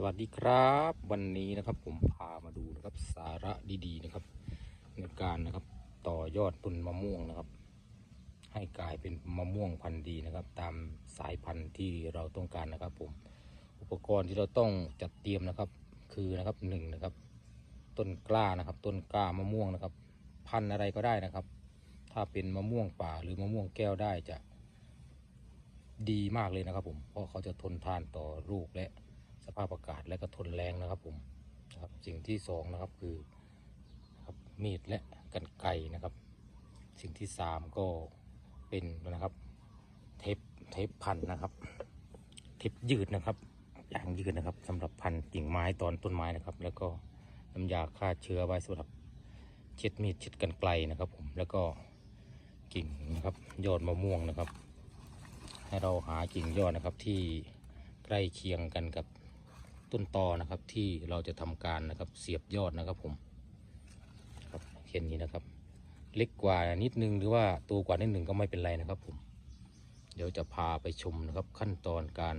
สวัสดีครับ วันนี้นะครับผมพามาดูนะครับสาระดีๆนะครับ ในการนะครับต่อยอดต้นมะม่วงนะครับ ให้กลายเป็นมะม่วงพันธุ์ดีนะครับ ตามสายพันธุ์ที่เราต้องการนะครับ ผม อุปกรณ์ที่เราต้องจัดเตรียมนะครับ คือนะครับหนึ่งนะครับ ต้นกล้านะครับ ต้นกล้ามะม่วงนะครับ พันธุ์อะไรก็ได้นะครับ ถ้าเป็นมะม่วงป่าหรือมะม่วงแก้วได้จะดีมากเลยนะครับ ผมเพราะเขาจะทนทานต่อลูกและ สภาพอากาศและก็ทนแรงนะครับผมนะครับสิ่งที่สองนะครับคือนะครับมีดและกันไกนะครับ สิ่งที่สามก็เป็นนะครับ เทปเทปพันนะครับ เทปยืดนะครับยางยืดนะครับสำหรับพันกิ่งไม้ตอนต้นไม้นะครับ แล้วก็น้ำยาฆ่าเชื้อไว้สำหรับเช็ดมีดเช็ดกันไกลนะครับผมแล้วก็กิ่งนะครับยอดมะม่วงนะครับ ให้เราหากิ่งยอดนะครับที่ใกล้เคียงกันกับ ต้นตอนะครับที่เราจะทำการนะครับเสียบยอดนะครับผมครับเช่นนี้นะครับ เล็กกว่านิดนึงหรือว่าตัวกว่านิดหนึ่งก็ไม่เป็นไรนะครับผมเดี๋ยวจะพาไปชมนะครับขั้นตอนการ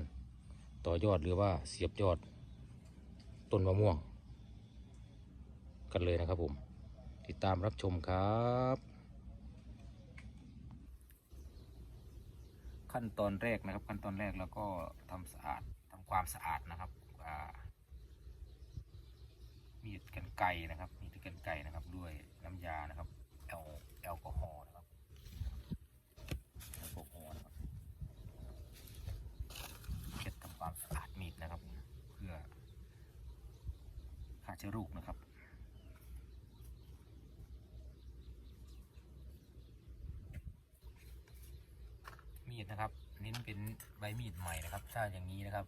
ต่อยอดหรือว่าเสียบยอดต้นมะม่วง กันเลยนะครับผม ติดตามรับชมครับ ขั้นตอนแรกนะครับ ขั้นตอนแรกแล้วก็ทำสะอาดทำความสะอาดนะครับ มีดกันไกนะครับ มีดกันไกนะครับ ด้วยน้ำยานะครับแอลแอลกอฮอล์นะครับแอลกอฮอล์นะครับเช็ดทำความสะอาดมีดนะครับ เพื่อฆ่าเชื้อโรคนะครับมีดนะครับเน้นเป็นใบมีดใหม่นะครับถ้าอย่างนี้นะครับ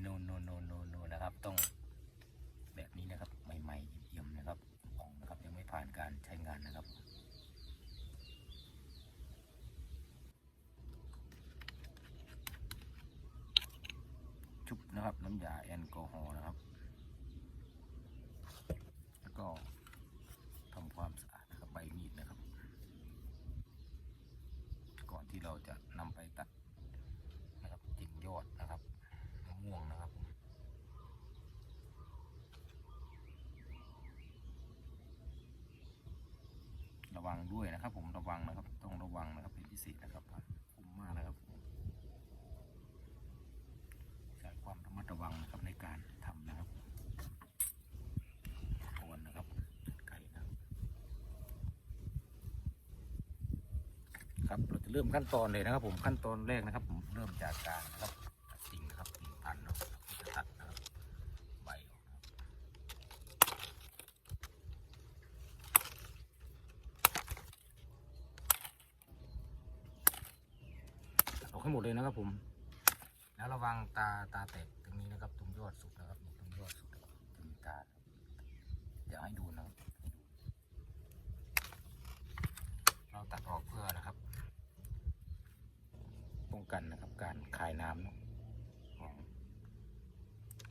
โนโนโนโนโนนะครับ ต้องแบบนี้นะครับ ใหม่ๆเยี่ยมนะครับของนะครับยังไม่ผ่านการใช้งานนะครับชุบนะครับน้ำยาแอลกอฮอล์นะครับ แล้วก็ทำความสะอาดนะครับใบมีดนะครับ ก่อนที่เราจะนำไปตัดนะครับกิ่งยอดนะครับมะม่วงนะครับ ระ วังด้วยนะครับ ผมระวังนะครับต้องระวังนะครับเป็นพิเศษนะครับคุ้มมากนะครับใช้ความระมัดระวังนะครับในการทำนะครับก่อนนะครับไก่นะครับ ครับเราจะเริ่มขั้นตอนเลยนะครับ ผมขั้นตอนแรกนะครับ ผมเริ่มจากการนะครับตัดกิ่งนะครับกิ่งพันธุ์เนาะที่จะตัดนะครับใบออกนะครับตัดออกใหมดเลยนะครับผม แล้วระวังตาตาแตกตรงนี้นะครับ ตรงยอดสุดนะครับตรงยอดสุดนะครับจะมีตาเดี๋ยวให้ดูนะครับเราตัดออกเพื่อนะครับ ป้องกันนะครับ การคายน้ำนะของ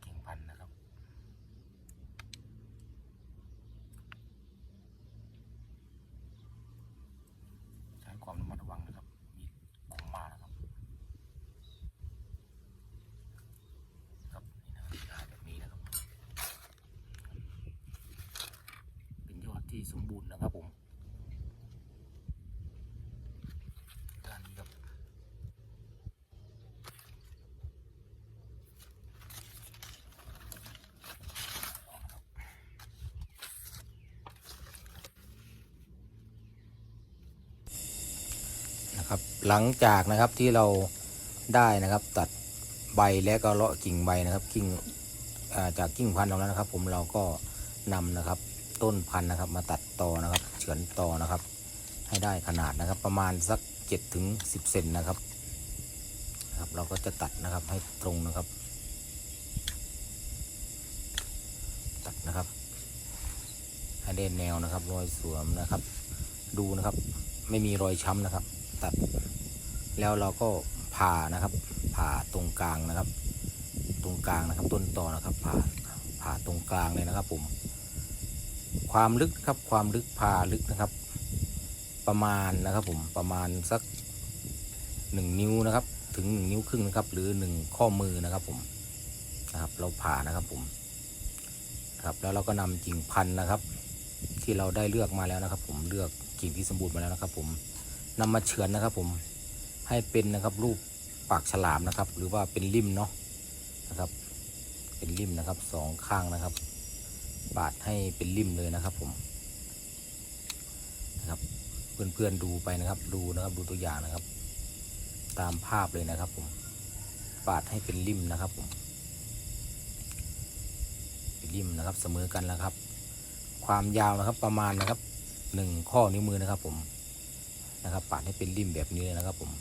กิ่งพันธุ์นะครับใช้ความระมัดระวังนะครับ มีคมมากนะครับ ครับนี่นะครับแบบนี้นะครับ เป็นยอดที่สมบูรณ์นะครับผมด้านนี้ครับ นะครับ หลังจากนะครับที่เราได้นะครับตัดใบและก็เลาะกิ่งใบนะครับกิ่งจากกิ่งพันธุ์ตรงนั้นนะครับ ผมเราก็นำนะครับต้นพันธุ์นะครับ มาตัดต่อนะครับเฉือนต่อนะครับ ให้ได้ขนาดนะครับ ประมาณสัก7ถึง10เซนนะครับครับ เราก็จะตัดนะครับให้ตรงนะครับ ตัดนะครับ ให้ได้แนวนะครับรอยสวมนะครับ ดูนะครับ ไม่มีรอยช้ำนะครับ ตัด แล้วเราก็ผ่านะครับผ่าตรงกลางนะครับ ตรงกลางนะครับต้นตอนะครับผ่าผ่าตรงกลางเลยนะครับผม ความลึกครับความลึกผ่าลึกนะครับ ประมาณนะครับผมประมาณสักหนึ่งนิ้วนะครับ ถึงหนึ่งนิ้วครึ่งนะครับ หรือหนึ่งข้อมือนะครับผมนะครับ เราผ่านะครับผมครับแล้วเราก็นำกิ่งพันธุ์นะครับ ที่เราได้เลือกมาแล้วนะครับ ผมเลือกกิ่งที่สมบูรณ์มาแล้วนะครับ ผม นำมาเฉือนนะครับ ผมให้เป็นนะครับรูปปากฉลามนะครับ หรือว่าเป็นริมเนาะนะครับ เป็นริมนะครับสองข้างนะครับปาดให้เป็นริมเลยนะครับผมนะครับเพื่อนๆดูไปนะครับ ดูนะครับดูตัวอย่างนะครับ ตามภาพเลยนะครับ ผมปาดให้เป็นริมนะครับผมเป็นริมนะครับเสมอกันนะครับ ความยาวนะครับประมาณนะครับหนึ่งข้อนิ้วมือนะครับผม นะครับปาดให้เป็นริมแบบนี้เลยนะครับผม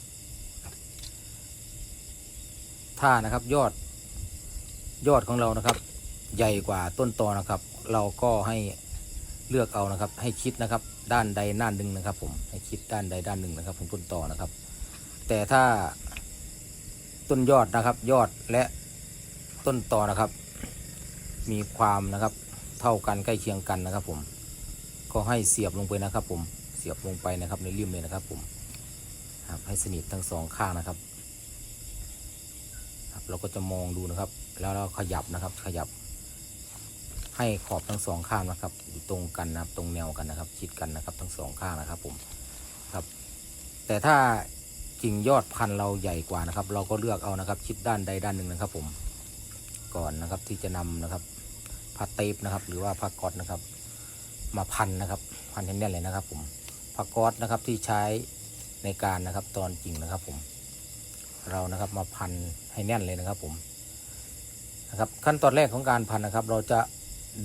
ถ้านะครับยอดยอดของเรานะครับ ใหญ่กว่าต้นตอนะครับ เราก็ให้เลือกเอานะครับ ให้คิดนะครับ ด้านใดด้านหนึ่งนะครับ ผมให้คิดด้านใดด้านหนึ่งนะครับของต้นตอนะครับ แต่ถ้าต้นยอดนะครับ ยอดและต้นตอนะครับ มีความนะครับ เท่ากันใกล้เคียงกันนะครับ ผม ก็ให้เสียบลงไปนะครับ ผม สียบลงไปนะครับในริมเลยนะครับผมครับให้สนิททั้งสองข้างนะครับครับเราก็จะมองดูนะครับ แล้วเราขยับนะครับ ขยับ ให้ขอบทั้งสองข้างนะครับอยู่ตรงกันนะครับตรงแนวกันนะครับ ชิดกันนะครับ ทั้งสองข้างนะครับผมครับ แต่ถ้ากิ่งยอดพันธุ์เราใหญ่กว่านะครับ เราก็เลือกเอานะครับ ชิดด้านใดด้านหนึ่งนะครับ ผมก่อนนะครับที่จะนำนะครับผ้าเทปนะครับ หรือว่าผ้าก๊อตนะครับ มาพันนะครับ พันแน่นเลยนะครับ ผม ผ้าก๊อตนะครับที่ใช้ในการนะครับตอนกิ่งนะครับผมเรานะครับมาพันให้แน่นเลยนะครับผมนะครับขั้นตอนแรกของการพันนะครับ เราจะ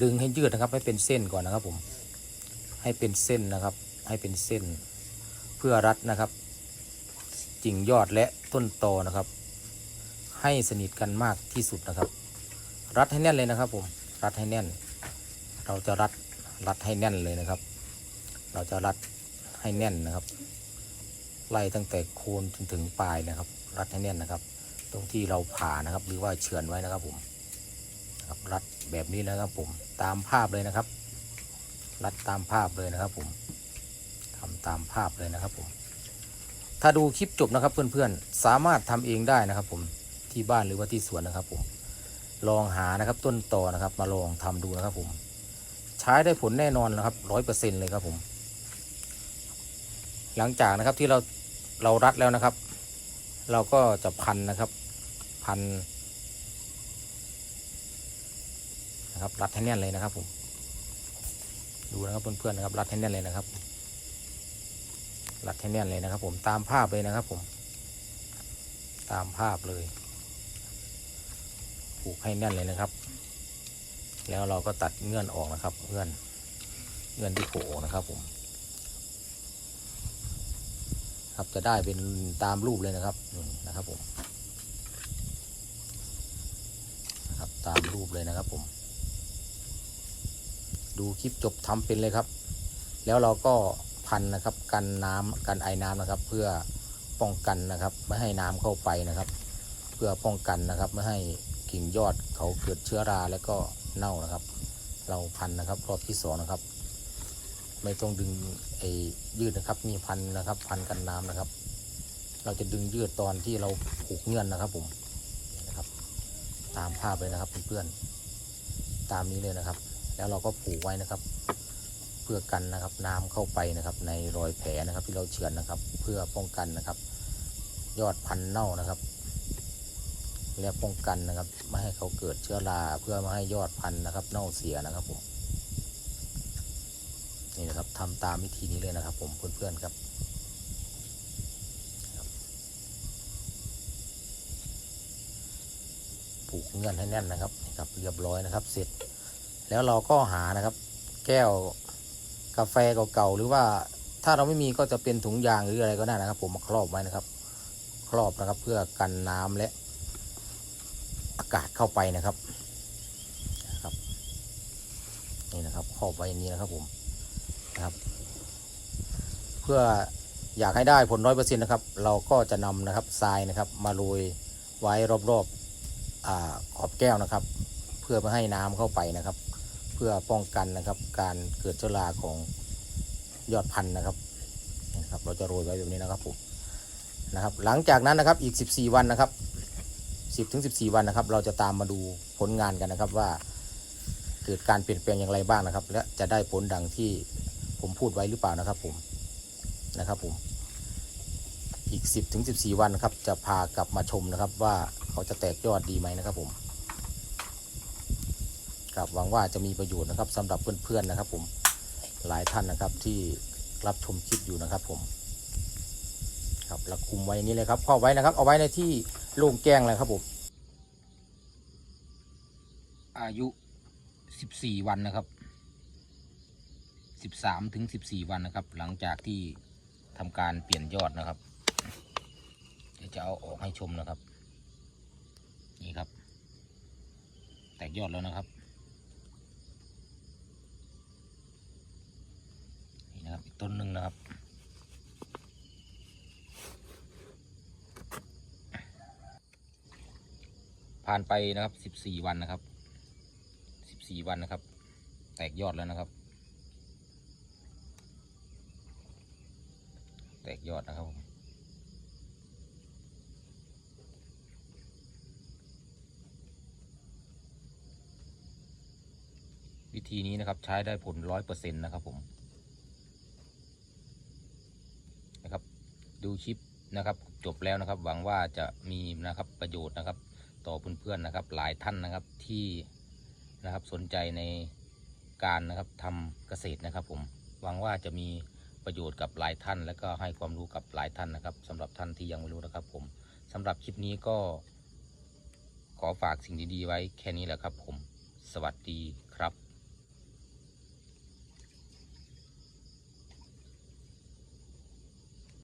ดึงให้ยืดนะครับ ให้เป็นเส้นก่อนนะครับผม ให้เป็นเส้นนะครับ ให้เป็นเส้น เพื่อรัดนะครับกิ่งยอดและต้นตอนะครับ ให้สนิทกันมากที่สุดนะครับ รัดให้แน่นเลยนะครับผมรัดให้แน่น เราจะรัดรัดให้แน่นเลยนะครับ เราจะรัด ให้แน่นนะครับ ไล่ตั้งแต่โคนจนถึงปลายนะครับ รัดให้แน่นนะครับ ตรงที่เราผ่านะครับ หรือว่าเฉือนไว้นะครับผมครับรัดแบบนี้นะครับผมตามภาพเลยนะครับ รัดตามภาพเลยนะครับผมทำตามภาพเลยนะครับผมถ้าดูคลิปจบนะครับเพื่อนๆ สามารถทำเองได้นะครับ ผมที่บ้านหรือว่าที่สวนนะครับผมลองหานะครับต้นต่อนะครับ มาลองทำดูนะครับผม ใช้ได้ผลแน่นอนนะครับร้อยเปอร์เซ็นเลยครับผม หลังจากนะครับที่เราเรารัดแล้วนะครับ เราก็จะพันนะครับ พันนะครับรัดให้แน่นเลยนะครับผมดูนะครับเพื่อนๆนะครับรัดให้แน่นเลยนะครับ รัดให้แน่นเลยนะครับ ผมตามภาพเลยนะครับ ผม ตามภาพเลยผูกให้แน่นเลยนะครับ แล้วเราก็ตัดเงื่อนออกนะครับเงื่อนเงื่อนที่โผล่นะครับผม ครับจะได้เป็นตามรูปเลยนะครับนี่นะครับผมนะครับตามรูปเลยนะครับผม ดูคลิปจบทำเป็นเลยครับ แล้วเราก็พันนะครับกันน้ำกันไอ้น้ำนะครับ เพื่อป้องกันนะครับ ไม่ให้น้ำเข้าไปนะครับ เพื่อป้องกันนะครับ ไม่ให้กิ่งยอดเขาเกิดเชื้อราแล้วก็เน่านะครับ เราพันนะครับรอบที่สองนะครับ ไม่ต้องดึงไอ้ยืดนะครับนี่พันนะครับ พันกันน้ำนะครับ เราจะดึงยืดตอนที่เราผูกเงื่อนนะครับ ผมนะครับ ตามภาพเลยนะครับเพื่อนๆตามนี้เลยนะครับ แล้วเราก็ผูกไว้นะครับ เพื่อกันนะครับ น้ำเข้าไปนะครับ ในรอยแผลนะครับ ที่เราเฉือนนะครับ เพื่อป้องกันนะครับ ยอดพันเน่านะครับและป้องกันนะครับ ไม่ให้เขาเกิดเชื้อราเพื่อไม่ให้ยอดพันธุ์นะครับ เน่าเสียนะครับผม นี่นะครับทำตามวิธีนี้เลยนะครับ ผมเพื่อนๆครับครับผูกเงื่อนให้แน่นนะครับนี่ครับเรียบร้อยนะครับเสร็จ แล้วเราก็หานะครับ แก้วกาแฟเก่าๆหรือว่าถ้าเราไม่มีก็จะเป็นถุงยางหรืออะไรก็ได้นะครับ ผมมาครอบไว้นะครับ ครอบนะครับเพื่อกันน้ำและอากาศเข้าไปนะครับนะครับนี่นะครับครอบไว้อย่างนี้นะครับผม นะครับ เพื่ออยากให้ได้ผลร้อยเปอร์เซ็นต์นะครับ เราก็จะนำนะครับทรายนะครับมาโรยไว้รอบๆอาขอบแก้วนะครับ เพื่อไม่ให้น้ำเข้าไปนะครับ เพื่อป้องกันนะครับ การเกิดเชื้อราของยอดพันธุ์นะครับนี่นะครับ เราจะโรยไว้แบบนี้นะครับผมนะครับ หลังจากนั้นนะครับอีก 14 วันนะครับ 10ถึง14 วันนะครับ เราจะตามมาดูผลงานกันนะครับว่าเกิดการเปลี่ยนแปลงอย่างไรบ้างนะครับ และจะได้ผลดังที่ ผมพูดไว้หรือเปล่านะครับผมนะครับผมอีก 10ถึง14 วันนะครับ จะพากลับมาชมนะครับ ว่าเขาจะแตกยอดดีไหมนะครับผมครับหวังว่าจะมีประโยชน์นะครับสำหรับเพื่อนๆนะครับ ผมหลายท่านนะครับที่รับชมคลิปอยู่นะครับ ผมครับแล้วคุมไว้นี้เลยครับครอบไว้นะครับ เอาไว้ในที่โล่งแจ้งเลยครับผมอายุ 14 วันนะครับ 13ถึง14 วันนะครับ หลังจากที่ทำการเปลี่ยนยอดนะครับเดี๋ยวจะเอาออกให้ชมนะครับ นี่ครับ แตกยอดแล้วนะครับนี่นะครับอีกต้นหนึ่งนะครับผ่านไปนะครับ 14 วันนะครับ 14 วันนะครับ แตกยอดแล้วนะครับ แตกยอดนะครับผมวิธีนี้นะครับใช้ได้ผลร้อยเปอร์เซ็นต์นะครับผมนะครับ ดูคลิปนะครับ จบแล้วนะครับ หวังว่าจะมีนะครับประโยชน์นะครับ ต่อเพื่อนๆนะครับ หลายท่านนะครับที่นะครับสนใจในการนะครับทำเกษตรนะครับผมหวังว่าจะมี ประโยชน์กับหลายท่าน และก็ให้ความรู้กับหลายท่านนะครับสำหรับท่านที่ยังไม่รู้นะครับ ผมสำหรับคลิปนี้ก็ ขอฝากสิ่งดีๆไว้แค่นี้แหละครับ ผม สวัสดี